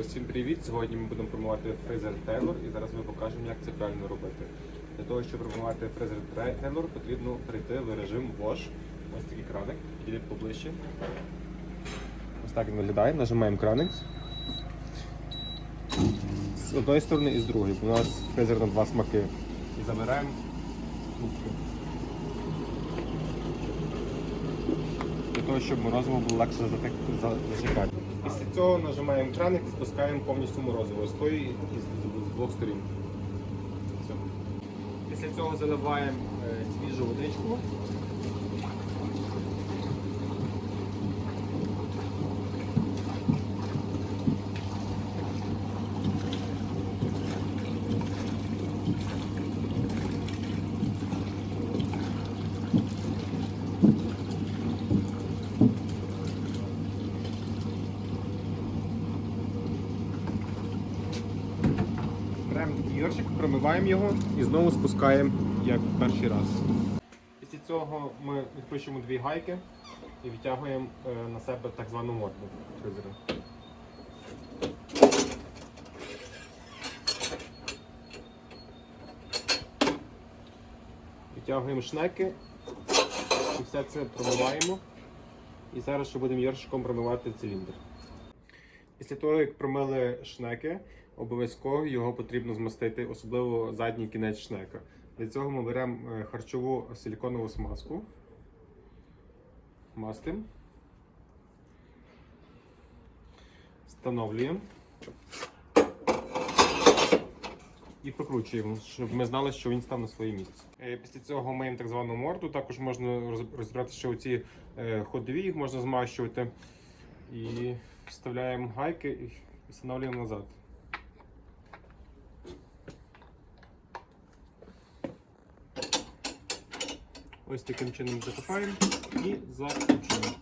Всім привіт! Сьогодні ми будемо промивати фрезер Taylor і зараз ми покажемо, як це правильно робити. Для того, щоб промивати фрезер Taylor, потрібно перейти в режим Wash. Ось такий краник, підійди поближче. Ось так він виглядає. Нажимаємо краник. З одної сторони і з другої, у нас фрезер на два смаки. І забираємо трубку. Для того, щоб морозиво було легше затек- за- зажигати. Після цього нажимаємо краник і спускаємо повністю морозиво з тої і з, двох сторін. Після цього заливаємо е, свіжу водичку. Беремо йоршик, промиваємо його і знову спускаємо як перший раз. Після цього ми відкручуємо дві гайки і відтягуємо е, на себе так звану морду фрезера. Відтягуємо шнеки і все це промиваємо. І зараз ще будемо йоршиком промивати циліндр. Після того, як промили шнеки, обов'язково його потрібно змастити, особливо задній кінець шнека. Для цього ми беремо е, харчову силіконову смазку, мастимо, встановлюємо і прокручуємо, щоб ми знали, що він став на своє місце. Е, Після цього миємо так звану морду. Також можна роз- розібрати, що оці е, ходові їх можна змащувати. І вставляємо гайки і встановлюємо назад. Ось таким чином закопаємо і закручуємо.